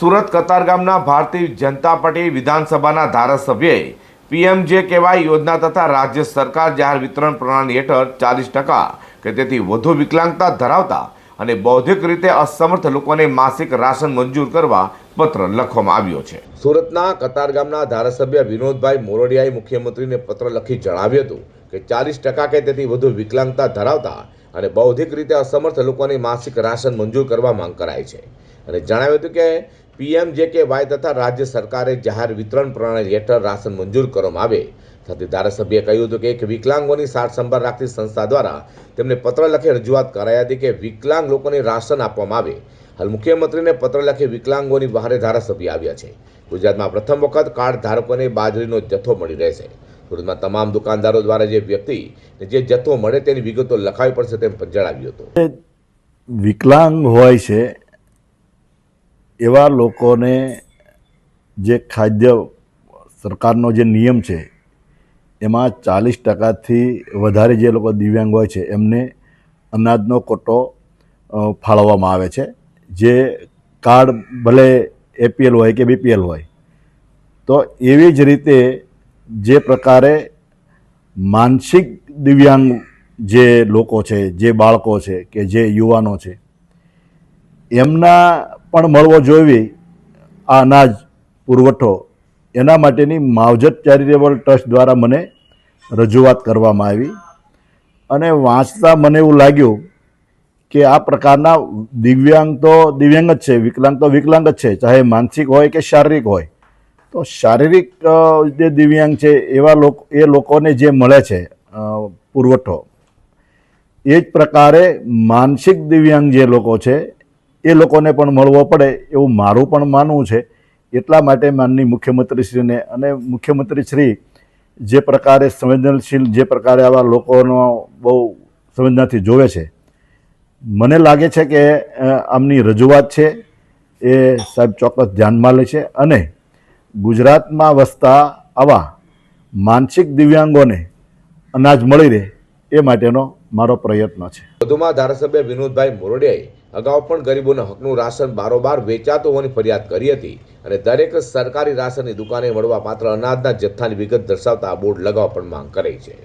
Surat કતારગામના Bharatiya Janata party વિધાનસભાના ધારાસભ્યએ PMJ કેવાય યોજના તથા રાજ્ય સરકાર જાહેર વિતરણ પ્રણાલી હેઠળ ચાલીસ ટકા કે તેથી વધુ વિકલાંગતા ધરાવતા અને બૌદ્ધિક રીતે અસમર્થ લોકોને માસિક રાશન મંજૂર કરવા પત્ર લખવામાં આવ્યો છે. સુરતના કતારગામના ધારાસભ્ય વિનોદભાઈ મોરડિયાએ મુખ્યમંત્રીને પત્ર લખી જણાવ્યું હતું કે ચાલીસ ટકા કે તેથી વધુ વિકલાંગતા ધરાવતા અને બૌદ્ધિક રીતે અસમર્થ લોકોને માસિક રાશન મંજૂર કરવા માંગ કરાઈ છે. અને જણાવ્યું હતું કે પીએમ જે તથા રાજ્ય સરકારે જાહેર વિતરણ પ્રણાલી હેઠળ રાશન મંજૂર કરવામાં આવે. સાથે ધારાસભ્યએ કહ્યું હતું કે એક વિકલાંગોની સાર સંભાળ રાખતી સંસ્થા દ્વારા તેમને પત્ર લખી રજૂઆત કરાઈ હતી કે વિકલાંગ લોકોને રાશન આપવામાં આવે. હાલ મુખ્યમંત્રીને પત્ર લખી વિકલાંગોની બહારે ધારાસભ્ય આવ્યા છે. ગુજરાતમાં પ્રથમ વખત કાર્ડ ધારકોને બાજરીનો જથ્થો મળી રહેશે સુરતમાં તમામ દુકાનદારો દ્વારા જે વ્યક્તિ જે જથ્થો મળે તેની વિગતો લખાવી પડશે તેમ પણ જણાવ્યું હતું. વિકલાંગ હોય છે એવા લોકોને જે ખાદ્ય સરકારનો જે નિયમ છે, એમાં ચાલીસ ટકાથી વધારે જે લોકો દિવ્યાંગ હોય છે, એમને અનાજનો કોટો ફાળવવામાં આવે છે. જે કાર્ડ ભલે એપીએલ હોય કે બીપીએલ હોય, તો એવી જ રીતે જે પ્રકારે માનસિક દિવ્યાંગ જે લોકો છે, જે બાળકો છે કે જે યુવાનો છે, એમના પણ મળવો જોઈએ આ અનાજ પુરવઠો. એના માટેની માવજત ચેરિટેબલ ટ્રસ્ટ દ્વારા મને રજૂઆત કરવામાં આવી અને વાંચતા મને એવું લાગ્યું કે આ પ્રકારના દિવ્યાંગ તો દિવ્યાંગ જ છે, વિકલાંગ તો વિકલાંગ જ છે, ચાહે માનસિક હોય કે શારીરિક હોય. તો શારીરિક જે દિવ્યાંગ છે, એવા લોકો, એ લોકોને જે મળે છે પુરવઠો, એ જ પ્રકારે માનસિક દિવ્યાંગ જે લોકો છે એ લોકોને પણ મળવો પડે એવું મારું પણ માનવું છે. એટલા માટે માનની મુખ્યમંત્રીશ્રીને અને મુખ્યમંત્રીશ્રી જે પ્રકારે સંવેદનશીલ, જે પ્રકારે આવા લોકોનો બહુ સંવેદનાથી જોવે છે. મને લાગે છે કે આમની રજૂઆત છે એ સાહેબ ચોક્કસ ધ્યાનમાં લે છે અને ગુજરાતમાં વસતા આવા માનસિક દિવ્યાંગોને અનાજ મળી રહે એ માટેનો મારો પ્રયત્ન છે. વધુમાં ધારાસભ્ય વિનોદભાઈ મોરડિયાએ અગાઉ પણ ગરીબોના હકનું રાશન બારોબાર વેચાતું હોવાની ફરિયાદ કરી હતી અને દરેક સરકારી રાશનની દુકાને મળવા માત્ર અનાજના જથ્થાની વિગત દર્શાવતા બોર્ડ લગાવવા પણ માંગ કરી છે.